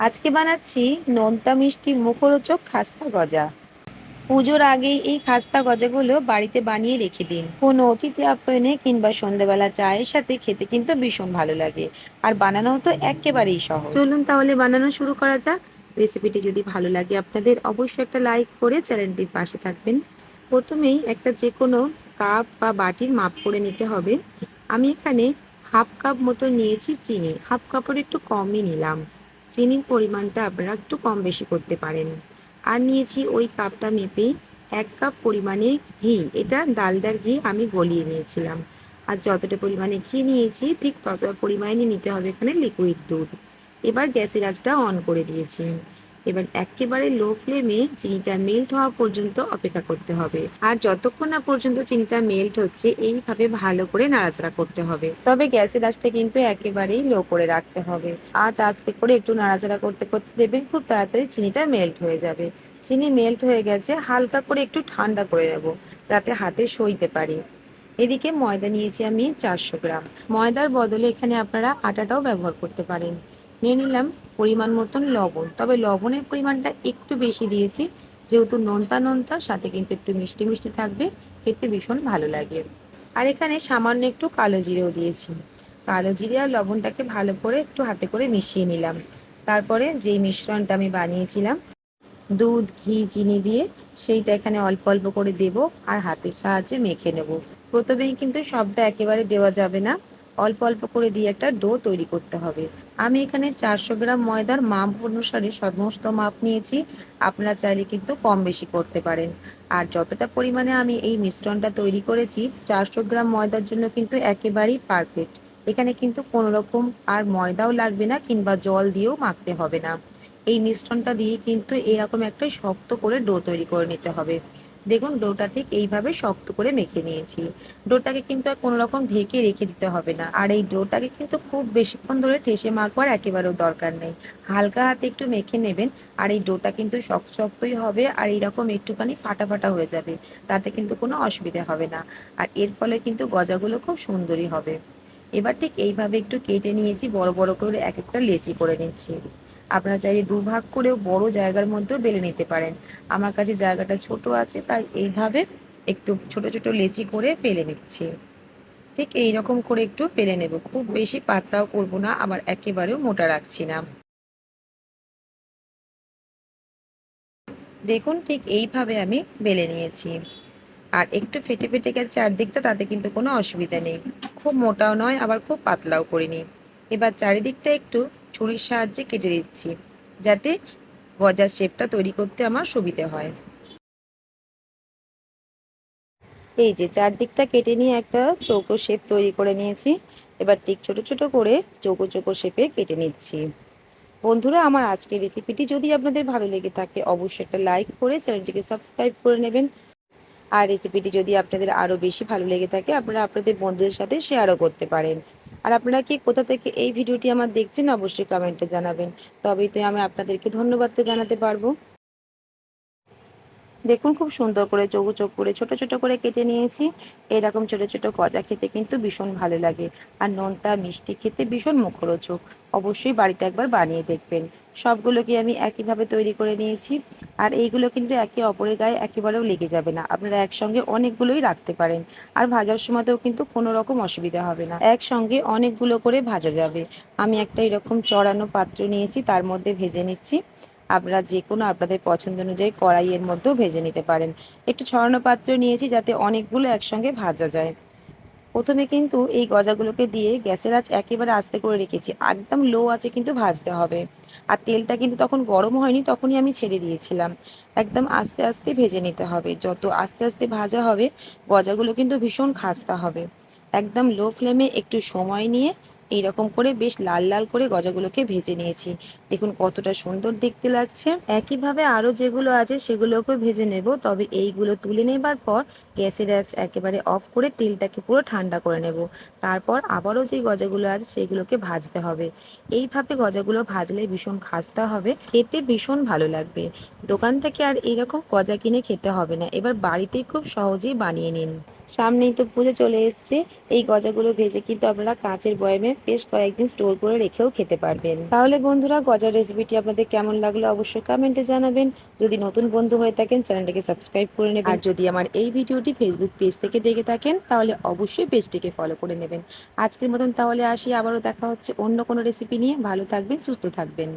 আজকে বানাচ্ছি নোনতা মিষ্টি মুখরোচক খাস্তা গজা। পুজোর আগেই এই খাস্তা গজাগুলো বাড়িতে বানিয়ে রেখে দিন। কোনো অতিথি আপ্যায়নে কিংবা সন্ধ্যাবেলা চায়ের সাথে খেতে কিন্তু ভীষণ ভালো লাগে। আর বানানোও তো একেবারেই সহজ। চলুন তাহলে বানানো শুরু করা যাক। রেসিপিটি যদি ভালো লাগে আপনাদের অবশ্যই একটা লাইক করে চ্যানেলটির পাশে থাকবেন। প্রথমেই একটা যে কোনো কাপ বা বাটির মাপ করে নিতে হবে। আমি এখানে হাফ কাপ মতো নিয়েছি চিনি। হাফ কাপের একটু কমই নিলাম। চিনির পরিমাণটা আপনারা একটু কম বেশি করতে পারেন। আর নিয়েছি ওই কাপটা মেপে এক কাপ পরিমাণে ঘি। এটা ডালদার ঘি আমি গলিয়ে নিয়েছিলাম। আর যতটা পরিমাণে ঘি নিয়েছি, ঠিক ততটা পরিমাণে নিতে হবে এখানে লিকুইড দুধ। এবার গ্যাসের আঁচটা অন করে দিয়েছি। এবার একেবারে লো ফ্লেমে চিনিটা মেল্ট হওয়া পর্যন্ত অপেক্ষা করতে হবে। আর যতক্ষণ না পর্যন্ত চিনিটা মেল্ট হচ্ছে, এইভাবে ভালো করে নাড়াচাড়া করতে হবে। তবে গ্যাসের আঁচটা কিন্তু একেবারেই লো করে রাখতে হবে। আঁচ আস্তে করে একটু নাড়াচাড়া করতে করতে দেবেন খুব তাড়াতাড়ি চিনিটা মেল্ট হয়ে যাবে। চিনি মেল্ট হয়ে গেছে, হালকা করে একটু ঠান্ডা করে নেব, যাতে হাতে সইতে পারি। এদিকে ময়দা নিয়েছি আমি চারশো গ্রাম। ময়দার বদলে এখানে আপনারা আটাটাও ব্যবহার করতে পারেন। নিয়ে নিলাম পরিমাণ মতন লবণ। তবে লবণের পরিমাণটা একটু বেশি দিয়েছি, যেহেতু নোনতা নোনতা, সাথে কিন্তু একটু মিষ্টি মিষ্টি থাকবে, খেতে ভীষণ ভালো লাগে। আর এখানে সামান্য একটু কালো জিরেও দিয়েছি। কালো জিরে আর লবণটাকে ভালো করে একটু হাতে করে মিশিয়ে নিলাম। তারপরে যেই মিশ্রণটা আমি বানিয়েছিলাম, দুধ, ঘি, চিনি দিয়ে, সেইটা এখানে অল্প অল্প করে দেব আর হাতের সাহায্যে মেখে নেব। প্রথমেই কিন্তু সবটা একেবারে দেওয়া যাবে না। অল্প অল্প করে দিয়ে একটা ডো তৈরি করতে হবে। আমি এখানে চারশো গ্রাম ময়দার মাপ অনুসারে সমস্ত মাপ নিয়েছি, আপনারা চাইলে কিন্তু কম বেশি করতে পারেন। আর যতটা পরিমাণে আমি এই মিশ্রণটা তৈরি করেছি, চারশো গ্রাম ময়দার জন্য কিন্তু একেবারেই পারফেক্ট এখানে কিন্তু কোনো রকম আর ময়দাও লাগবে না কিংবা জল দিয়েও মাখতে হবে না। এই মিশ্রণটা দিয়ে কিন্তু এরকম একটা শক্ত করে ডো তৈরি করে নিতে হবে। দেখুন, ডোটা ঠিক এইভাবে শক্ত করে মেখে নিয়েছি। ডোটাকে কিন্তু আর কোনো রকম ঢেকে রেখে দিতে হবে না। আর এই ডোটাকে কিন্তু খুব বেশিক্ষণ ধরে ঠেসে মাখবার একেবারেও দরকার নেই। হালকা হাতে একটু মেখে নেবেন, আর এই ডোটা কিন্তু শক্ত শক্তই হবে, আর এইরকম একটুখানি ফাটা ফাটা হয়ে যাবে। তাতে কিন্তু কোনো অসুবিধা হবে না। আর এর ফলে কিন্তু গজাগুলো খুব সুন্দরই হবে। এবার ঠিক এইভাবে একটু কেটে নিয়েছি, বড় বড় করে এক একটা লেচি করে নিচ্ছি। আপনারা চাইলে দুভাগ করেও বড় জায়গার মধ্যেও বেলে নিতে পারেন। আমার কাছে জায়গাটা ছোট আছে, তাই এইভাবে একটু ছোট ছোট লেচি করে পেলে নিচ্ছি। ঠিক এই রকম করে একটু পেলে নেব। খুব বেশি পাতলাও করব না, আবার একেবারেও মোটা রাখছি না। দেখুন ঠিক এইভাবে আমি বেলে নিয়েছি। আর একটু ফেটে ফেটে গেছে চারদিকটা, তাতে কিন্তু কোনো অসুবিধা নেই। খুব মোটাও নয়, আবার খুব পাতলাও করিনি। এবার চারিদিকটা একটু ছুরির সাহায্যে কেটে দিচ্ছি, যাতে গজার শেপটা তৈরি করতে আমার সুবিধে হয়। এই যে চারদিকটা কেটে নিয়ে একটা চৌকো শেপ তৈরি করে নিয়েছি। এবার ঠিক ছোট ছোট করে চৌকো চৌকো শেপে কেটে নিচ্ছি। বন্ধুরা, আমার আজকের রেসিপিটি যদি আপনাদের ভালো লেগে থাকে, অবশ্যই একটা লাইক করে চ্যানেলটিকে সাবস্ক্রাইব করে নেবেন। আর রেসিপিটি যদি আপনাদের আরও বেশি ভালো লেগে থাকে, আপনারা আপনাদের বন্ধুদের সাথে শেয়ারও করতে পারেন। আর আপনারা কি কোথা থেকে এই ভিডিওটি আমার দেখছেন অবশ্যই কমেন্টে জানাবেন। তবেই তো আমি আপনাদেরকে ধন্যবাদ তো জানাতে পারব। দেখুন খুব সুন্দর করে চৌকো চোখ করে ছোট ছোট করে কেটে নিয়েছি। এরকম ছোট ছোট গজা খেতে কিন্তু ভীষণ ভালো লাগে। আর নোনতা মিষ্টি খেতে ভীষণ মুখরোচক। অবশ্যই বাড়িতে একবার বানিয়ে দেখবেন। সবগুলোকে আমি একইভাবে তৈরি করে নিয়েছি। আর এইগুলো কিন্তু একে অপরের গায়ে একেবারেও লেগে যাবে না। আপনারা একসঙ্গে অনেকগুলোই রাখতে পারেন। আর ভাজার সময়তেও কিন্তু কোনো রকম অসুবিধা হবে না। একসঙ্গে অনেকগুলো করে ভাজা যাবে। আমি একটা এরকম চড়ানো পাত্র নিয়েছি, তার মধ্যে ভেজে নিচ্ছি। আপনারা যে কোনো আপনাদের পছন্দ অনুযায়ী কড়াইয়ের মধ্যেও ভেজে নিতে পারেন। একটু ছড়ানো পাত্র নিয়েছি যাতে অনেকগুলো একসঙ্গে ভাজা যায়। প্রথমে কিন্তু এই গজাগুলোকে দিয়ে গ্যাসের আঁচ একেবারে আস্তে করে রেখেছি। একদম লো আছে কিন্তু ভাজতে হবে। আর তেলটা কিন্তু তখন গরম হয়নি, তখনই আমি ছেড়ে দিয়েছিলাম। একদম আস্তে আস্তে ভেজে নিতে হবে। যত আস্তে আস্তে ভাজা হবে, গজাগুলো কিন্তু ভীষণ খাস্তা হবে। একদম লো ফ্লেমে একটু সময় নিয়ে এইরকম করে বেশ লাল লাল করে গজাগুলোকে ভেজে নিয়েছি। দেখুন কতটা সুন্দর দেখতে লাগছে। একইভাবে আরও যেগুলো আছে সেগুলোকেও ভেজে নেব। তবে এইগুলো তুলে নেবার পর গ্যাসের আঁচ একেবারে অফ করে তেলটাকে পুরো ঠান্ডা করে নেব। তারপর আবারও যেই গজাগুলো আছে সেগুলোকে ভাজতে হবে। এইভাবে গজাগুলো ভাজলে ভীষণ খাস্তা হবে, খেতে ভীষণ ভালো লাগবে। দোকান থেকে আর এইরকম গজা কিনে খেতে হবে না। এবার বাড়িতেই খুব সহজেই বানিয়ে নিন। সামনেই তো পুজো চলে এসছে। এই গজাগুলো ভেজে কিন্তু আপনারা কাঁচের বয়ামে বেশ কয়েকদিন স্টোর করে রেখেও খেতে পারবেন। তাহলে বন্ধুরা, গজার রেসিপিটি আপনাদের কেমন লাগল অবশ্যই কমেন্টে জানাবেন। যদি নতুন বন্ধু হয়ে থাকেন, চ্যানেলটাকে সাবস্ক্রাইব করে নেবেন। আর যদি আমার এই ভিডিওটি ফেসবুক পেজ থেকে দেখে থাকেন, তাহলে অবশ্যই পেজটিকে ফলো করে নেবেন। আজকের মতন তাহলে আসি, আবারও দেখা হচ্ছে অন্য কোনো রেসিপি নিয়ে। ভালো থাকবেন, সুস্থ থাকবেন।